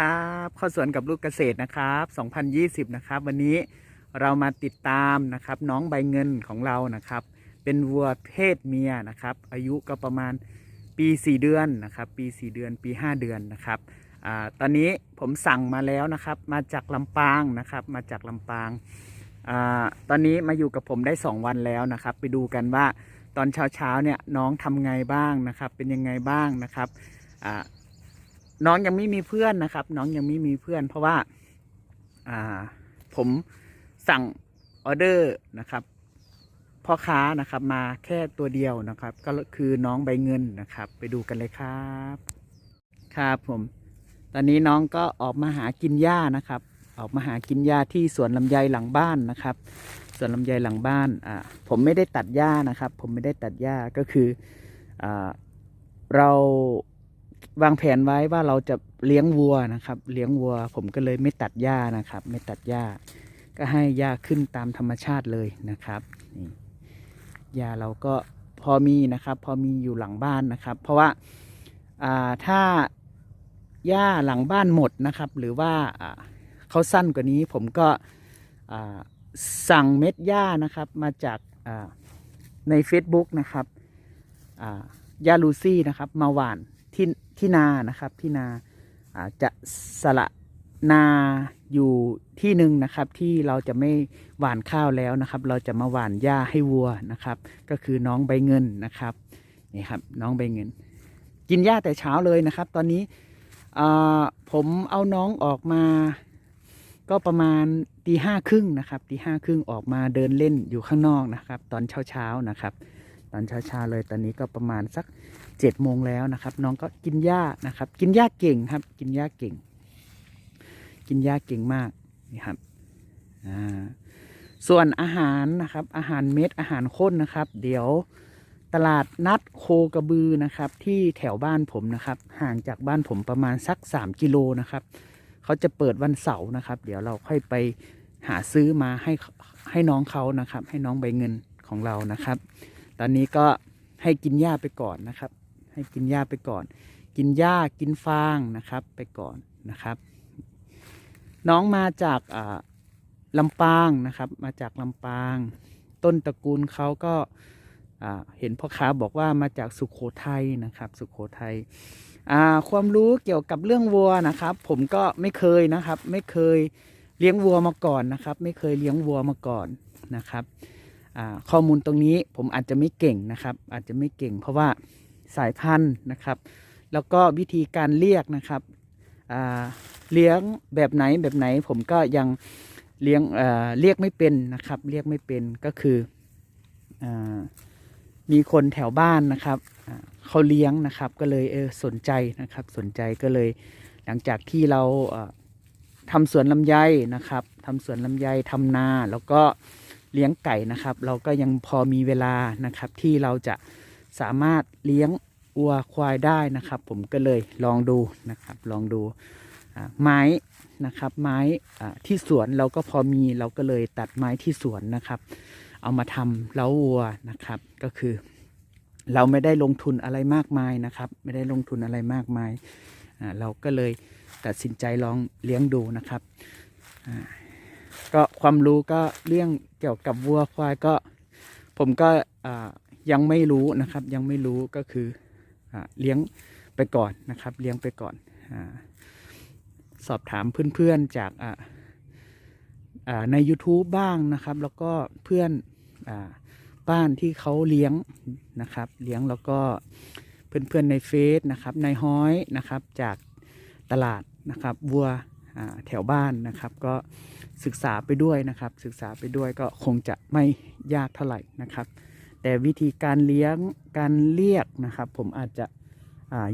ครับข้อสวนกับลูกเกษตรนะครับ 2020 นะครับ วันนี้เรามาติดตามนะครับ น้องใบเงินของเรานะครับ เป็นวัวเพศเมียนะครับ อายุก็ประมาณปี 4 เดือนนะครับ ปี 4 เดือนปี 5 เดือนนะครับอตอนนี้ผมสั่งมาแล้วนะครับ มาจากลำปางนะครับ มาจากลำปางอตอนนี้มาอยู่กับผมได้ 2 วันแล้วนะครับ ไปดูกันว่าตอนเช้าๆเนี่ยน้องทำไงบ้างนะครับ เป็นยังไงบ้างนะครับ น้องยังไม่มีเพื่อนนะครับ น้องยังไม่มีเพื่อน เพราะว่า อ่า ผมสั่งออเดอร์นะครับพ่อค้านะครับมาแค่ตัวเดียวนะครับ ก็คือน้องใบเงินนะครับ ไปดูกันเลยครับ ครับผม ตอนนี้น้องก็ออกมาหากินหญ้านะครับ ออกมาหากินหญ้าที่สวนลำไยหลังบ้านนะครับสวนลำไยหลังบ้านอ่าผมไม่ได้ตัดหญ้านะครับ ผมไม่ได้ตัดหญ้าก็คืออ่าเรา วางแผนไว้ว่าเราจะเลี้ยงวัวนะครับ เลี้ยงวัว ผมก็เลยไม่ตัดหญ้านะครับ ไม่ตัดหญ้า ก็ให้หญ้าขึ้นตามธรรมชาติเลยนะครับนี่หญ้าเราก็พอมีนะครับ พอมีอยู่หลังบ้านนะครับ เพราะว่าอ่าถ้าหญ้าหลังบ้านหมดนะครับ หรือว่าอ่าเขาสั้นกว่านี้ผมก็อ่าสั่งเม็ดหญ้านะครับมาจากอ่าใน Facebook นะครับอ่ายาลูซี่นะครับ มาหว่านที่ ที่นานะครับที่นาอาจะสละนาอยู่ที่หนึ่งนะครับ ที่เราจะไม่หว่านข้าวแล้วนะครับ เราจะมาหว่านหญ้าให้วัวนะครับ ก็คือน้องใบเงินนะครับนี่ครับน้องใบเงิน กินหญ้าแต่เช้าเลยนะครับ ตอนนี้ผมเอาน้องออกมา ก็ประมาณตีห้าครึ่งนะครับตีห้าครึ่งออกมาเดินเล่นอยู่ข้างนอกนะครับ ตอนเช้าเช้านะครับ ตอนเช้าๆเลยตอนนี้ก็ประมาณสัก เจ็ดโมงแล้วนะครับ น้องก็กินหญ้านะครับ กินหญ้าเก่งครับ กินหญ้าเก่ง กินหญ้าเก่งมากนี่ครับอ่าส่วนอาหารนะครับ อาหารเม็ดอาหารข้นนะครับ เดี๋ยวตลาดนัดโคกระบือนะครับ ที่แถวบ้านผมนะครับ ห่างจากบ้านผมประมาณสักสามกิโลนะครับเขาจะเปิดวันเสาร์นะครับ เดี๋ยวเราค่อยไปหาซื้อมาให้ให้น้องเขานะครับ ให้น้องใบเงินของเรานะครับ ตอนนี้ก็ให้กินหญ้าไปก่อนนะครับ ให้กินหญ้าไปก่อน กินหญ้ากินฟางนะครับไปก่อนนะครับ น้องมาจากลำปางนะครับ มาจากลำปาง ต้นตระกูลเขาก็เห็นพ่อค้าบอกว่ามาจากสุขโขทัยนะครับ สุขโขทัยความรู้เกี่ยวกับเรื่องวัวนะครับ ผมก็ไม่เคยนะครับ ไม่เคยเลี้ยงวัวมาก่อนนะครับ ไม่เคยเลี้ยงวัวมาก่อนนะครับข้อมูลตรงนี้ผมอาจจะไม่เก่งนะครับ อาจจะไม่เก่งเพราะว่า สายพันธุ์นะครับ แล้วก็วิธีการเรียกนะครับเลี้ยงแบบไหนแบบไหนผมก็ยังเลี้ยงเเรียกไม่เป็นนะครับ เรียกไม่เป็นก็คืออมีคนแถวบ้านนะครับเขาเลี้ยงนะครับก็เลยเออสนใจนะครับสนใจก็เลยหลังจากที่เราเอ่อทำสวนลำไยนะครับทำสวนลำไยทำนาแล้วก็เลี้ยงไก่นะครับ เราก็ยังพอมีเวลานะครับที่เราจะ สามารถเลี้ยงวัวควายได้นะครับ ผมก็เลยลองดูนะครับ ลองดูไม้นะครับไม้ที่สวนเราก็พอมีเราก็เลยตัดไม้ที่สวนนะครับ เอามาทำเล้าวัวนะครับก็คือ เราไม่ได้ลงทุนอะไรมากมายนะครับ ไม่ได้ลงทุนอะไรมากมายเราก็เลยตัดสินใจลองเลี้ยงดูนะครับก็ความรู้ก็เรื่องเกี่ยวกับวัวควายก็ ผมก็อ่า ยังไม่รู้นะครับยังไม่รู้ก็คืออเลี้ยงไปก่อนนะครับ เลี้ยงไปก่อนอสอบถามเพื่อนๆจากใน YouTube บ้างนะครับ แล้วก็เพื่อนอบ้านที่เขาเลี้ยงนะครับ เลี้ยงแล้วก็เพื่อนๆในเฟซนะครับในห้อยนะครับจากตลาดนะครับวัวแถวบ้านนะครับ ก็ศึกษาไปด้วยนะครับ ศึกษาไปด้วยก็คงจะไม่ยากเท่าไหร่นะครับ แต่วิธีการเลี้ยงการเรียกนะครับ ผมอาจจะ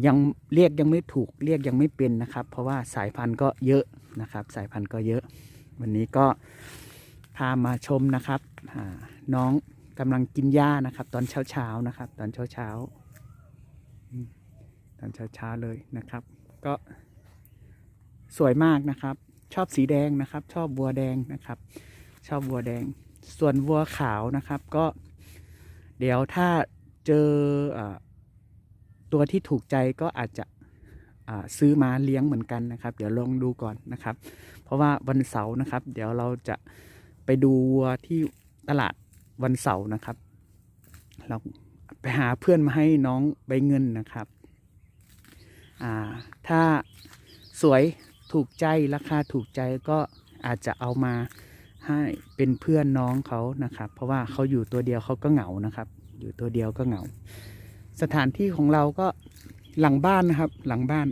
ยังเรียกยังไม่ถูกเรียกยังไม่เป็นนะครับ เพราะว่าสายพันธุ์ก็เยอะนะครับ สายพันธุ์ก็เยอะ วันนี้ก็พามาชมนะครับน้องกำลังกินหญ้านะครับ ตอนเช้าเช้าๆนะครับ ตอนเช้าเช้าๆตอนเช้าเช้าๆเลยนะครับ ก็สวยมากนะครับ ชอบสีแดงนะครับ ชอบวัวแดงนะครับ ชอบวัวแดง ส่วนวัวขาวนะครับ ก็ เดี๋ยวถ้าเจอตัวที่ถูกใจก็อาจจะซื้อมาเลี้ยงเหมือนกันนะครับ เดี๋ยวลองดูก่อนนะครับ เพราะว่าวันเสาร์นะครับ เดี๋ยวเราจะไปดูวัวที่ตลาดวันเสาร์นะครับ เราไปหาเพื่อนมาให้น้องใบเงินนะครับถ้าสวยถูกใจราคาถูกใจก็อาจจะเอามา ให้เป็นเพื่อนน้องเขานะครับ เพราะว่าเขาอยู่ตัวเดียวเขาก็เหงานะครับ อยู่ตัวเดียวก็เหงา สถานที่ของเราก็หลังบ้านนะครับ หลังบ้าน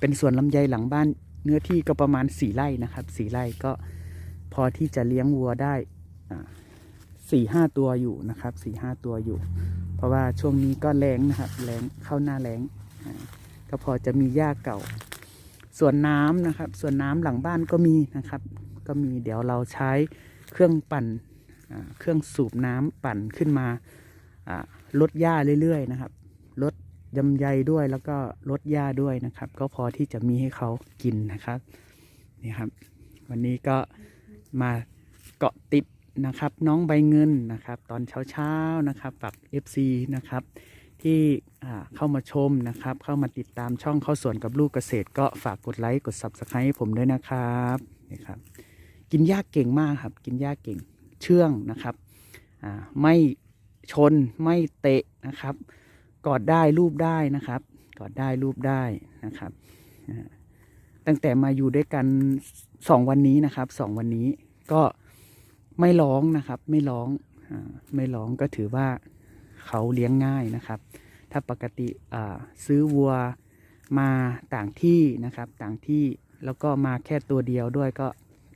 เป็นสวนลำไยหลังบ้าน เนื้อที่ก็ประมาณสี่ไร่นะครับสี่ไร่ก็พอที่จะเลี้ยงวัวได้สี่ห้าตัวอยู่นะครับสี่ห้าตัวอยู่ เพราะว่าช่วงนี้ก็แรงนะครับแรงเข้าหน้าแรงก็พอจะมีหญ้าเก่าส่วนน้ำนะครับ ส่วนน้ำหลังบ้านก็มีนะครับ ก็มีเดี๋ยวเราใช้เครื่องปั่นเครื่องสูบน้ำปั่นขึ้นมาลดหญ้าเรื่อยๆนะครับลดยำใยด้วยแล้วก็ลดหญ้าด้วยนะครับ ก็พอที่จะมีให้เขากินนะครับนี่ครับ วันนี้ก็มาเกาะติดนะครับ น้องใบเงินนะครับ ตอนเช้าๆนะครับฝาก FC นะครับ ที่เข้ามาชมนะครับ เข้ามาติดตามช่องเข้าสวนกับลูกเกษตร ก็ฝากกดไลค์กด Subscribe ให้ผมด้วยนะครับนี่ครับ กินหญ้าเก่งมากครับ กินหญ้าเก่งเชื่องนะครับไม่ชนไม่เตะนะครับ กอดได้รูปได้นะครับ กอดได้รูปได้นะครับ ตั้งแต่มาอยู่ด้วยกันสองวันนี้นะครับสองวันนี้ก็ไม่ร้องนะครับไม่ร้องไม่ร้องก็ถือว่าเขาเลี้ยงง่ายนะครับ ถ้าปกติซื้อวัวมาต่างที่นะครับ ต่างที่แล้วก็มาแค่ตัวเดียวด้วยก็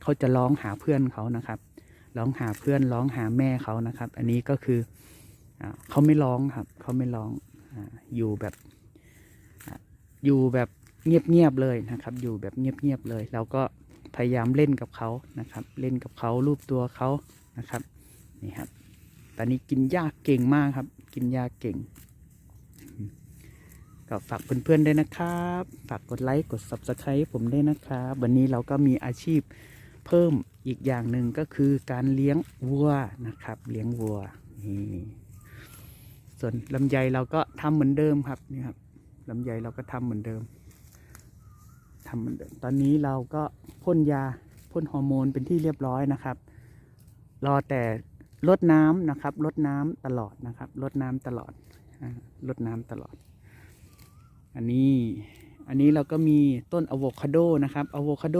เขาจะร้องหาเพื่อนเขานะครับ ร้องหาเพื่อนร้องหาแม่เขานะครับ อันนี้ก็คืออเขาไม่ร้องครับ เขาไม่ร้องออยู่แบบอยู่แบบเงียบๆเลยนะครับ อยู่แบบเงียบๆเลย เราก็พยายามเล่นกับเขานะครับ เล่นกับเขารูปตัวเขานะครับนี่ครับ ตอนนี้กินหญ้าเก่งมากครับ กินหญ้าเก่ง ก็ฝากเพื่อนๆด้วยนะครับ ฝากกดไลค์กด subscribe ผมด้วยนะครับ วันนี้เราก็มีอาชีพ เพิ่มอีกอย่างหนึ่งก็คือการเลี้ยงวัวนะครับ เลี้ยงวัวนี่ส่วนลำไยเราก็ทำเหมือนเดิมครับนี่ครับลำไยเราก็ทำเหมือนเดิมทำเหมือนเดิม ตอนนี้เราก็พ่นยาพ่นฮอร์โมนเป็นที่เรียบร้อยนะครับ รอแต่ลดน้ำนะครับลดน้ำตลอดนะครับลดน้ำตลอดลดน้ำตลอด อันนี้อันนี้เราก็มีต้นอะโวคาโดนะครับอะโวคาโด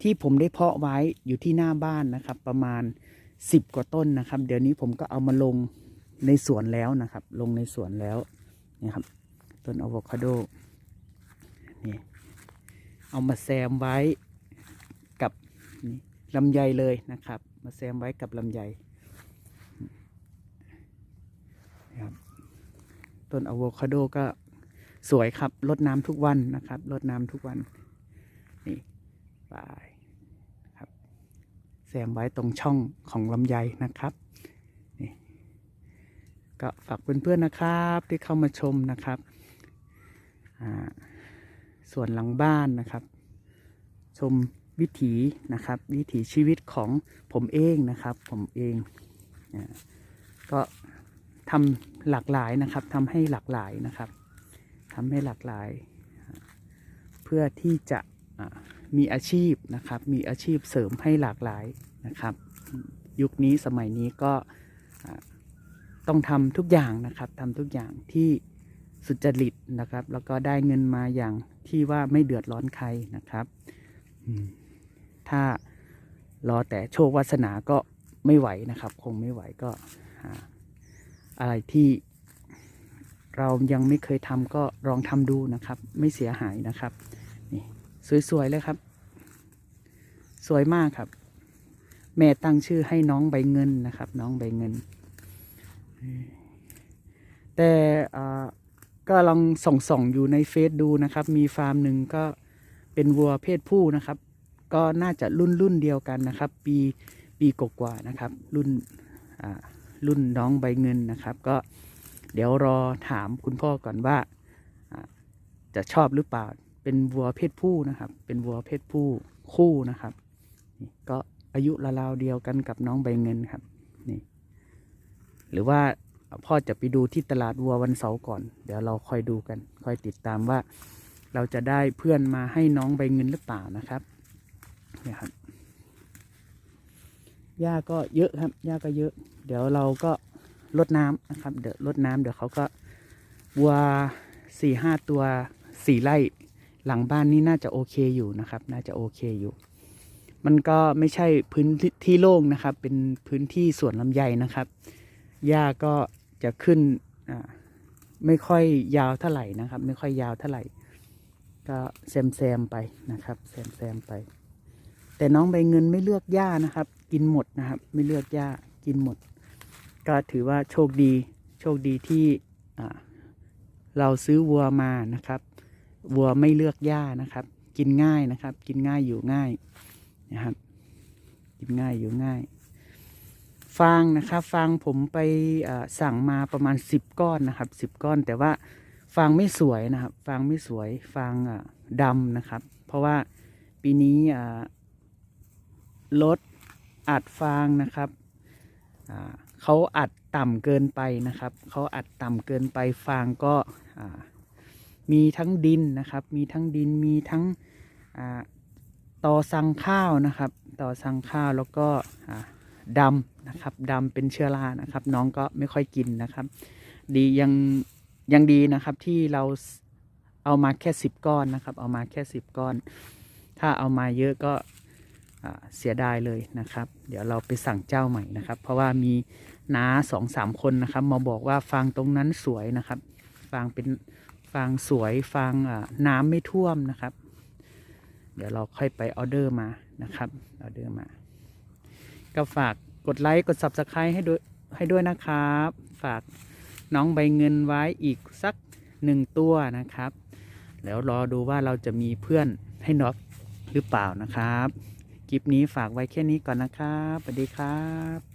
ที่ผมได้เพาะไว้อยู่ที่หน้าบ้านนะครับ ประมาณ10กว่าต้นนะครับ เดี๋ยวนี้ผมก็เอามาลงในสวนแล้วนะครับ ลงในสวนแล้วนี่ครับ ต้นอะโวคาโดนี่เอามาแซมไว้กับลำไยเลยนะครับ มาแซมไว้กับลำไยนะครับต้นอะโวคาโดก็สวยครับรดน้ำทุกวันนะครับรดน้ำทุกวัน นี่ปลายครับแซมไว้ตรงช่องของลำไยนะครับนี่ก็ฝากเพื่อนๆนะครับที่เข้ามาชมนะครับส่วนหลังบ้านนะครับ ชมวิถีนะครับ วิถีชีวิตของผมเองนะครับ ผมเองอก็ทำหลากหลายนะครับทำให้หลากหลายนะครับทำให้หลากหลาย เพื่อที่จะ มีอาชีพนะครับ มีอาชีพเสริมให้หลากหลายนะครับ ยุคนี้สมัยนี้ก็ต้องทำทุกอย่างนะครับทำทุกอย่างที่สุจริตนะครับ แล้วก็ได้เงินมาอย่างที่ว่าไม่เดือดร้อนใครนะครับ ถ้ารอแต่โชควาสนาก็ไม่ไหวนะครับ คงไม่ไหวก็อะไรที่เรายังไม่เคยทำก็ลองทำดูนะครับ ไม่เสียหายนะครับ สวยๆเลยครับ สวยมากครับ แม่ตั้งชื่อให้น้องใบเงินนะครับ น้องใบเงิน แต่ก็ลองส่องส่องๆอยู่ในเฟซดูนะครับ มีฟาร์มหนึ่งก็เป็นวัวเพศผู้นะครับ ก็น่าจะรุ่นรุ่นเดียวกันนะครับ ปีปีกว่านะครับ รุ่นรุ่นน้องใบเงินนะครับ ก็เดี๋ยวรอถามคุณพ่อก่อนว่าจะชอบหรือเปล่า เป็นวัวเพศผู้นะครับ เป็นวัวเพศผู้คู่นะครับ ก็อายุราวๆเดียวกันกับน้องใบเงินครับ นี่ หรือว่าพ่อจะไปดูที่ตลาดวัววันเสาร์ก่อน เดี๋ยวเราคอยดูกัน คอยติดตามว่า เราจะได้เพื่อนมาให้น้องใบเงินหรือเปล่านะครับนี่ครับหญ้าก็เยอะครับหญ้าก็เยอะ เดี๋ยวเราก็ลดน้ำนะครับ เดี๋ยวลดน้ำเดี๋ยวเขาก็วัวสี่ห้าตัวสี่ไร่ หลังบ้านนี่น่าจะโอเคอยู่นะครับ น่าจะโอเคอยู่ มันก็ไม่ใช่พื้นที่โล่งนะครับ เป็นพื้นที่สวนลำไยนะครับ หญ้าก็จะขึ้นไม่ค่อยยาวเท่าไหร่นะครับ ไม่ค่อยยาวเท่าไหร่ ก็แซมแซมไปนะครับ แซมแซมไป แต่น้องใบเงินไม่เลือกหญ้านะครับ กินหมดนะครับ ไม่เลือกหญ้ากินหมด ก็ถือว่าโชคดี โชคดีที่เราซื้อวัวมานะครับ วัวไม่เลือกหญ้านะครับ กินง่ายนะครับ กินง่ายอยู่ง่ายนะครับ กินง่ายอยู่ง่าย ฟางนะครับฟางผมไปสั่งมาประมาณ10ก้อนนะครับ10ก้อน แต่ว่าฟางไม่สวยนะครับ ฟางไม่สวย ฟางอ่าดำนะครับ เพราะว่าปีนี้อ่ารถอัดฟางนะครับเขาอัดต่ำเกินไปนะครับ เขาอัดต่ำเกินไปฟางก็ มีทั้งดินนะครับ มีทั้งดินมีทั้งอ่อสังข้าวนะครับ ต่อสังข้าวแล้วก็ดำนะครับดำเป็นเชื้อรานะครับ น้องก็ไม่ค่อยกินนะครับ ดียังยังดีนะครับที่เราเอามาแค่สิบก้อนนะครับ เอามาแค่สิบก้อน ถ้าเอามาเยอะก็เสียดายเลยนะครับ เดี๋ยวเราไปสั่งเจ้าใหม่นะครับ เพราะว่ามีน้าสองสามคนนะครับ มาบอกว่าฟางตรงนั้นสวยนะครับ ฟางเป็น ฟางสวยฟางน้ำไม่ท่วมนะครับ เดี๋ยวเราค่อยไปออเดอร์มานะครับออเดอร์มา ก็ฝากกดไลค์กด subscribe ให้ด้วยให้ด้วยนะครับ ฝากน้องใบเงินไว้อีกสักหนึ่งตัวนะครับ แล้วรอดูว่าเราจะมีเพื่อนให้น็อกหรือเปล่านะครับคลิปนี้ฝากไว้แค่นี้ก่อนนะครับสวัสดีครับ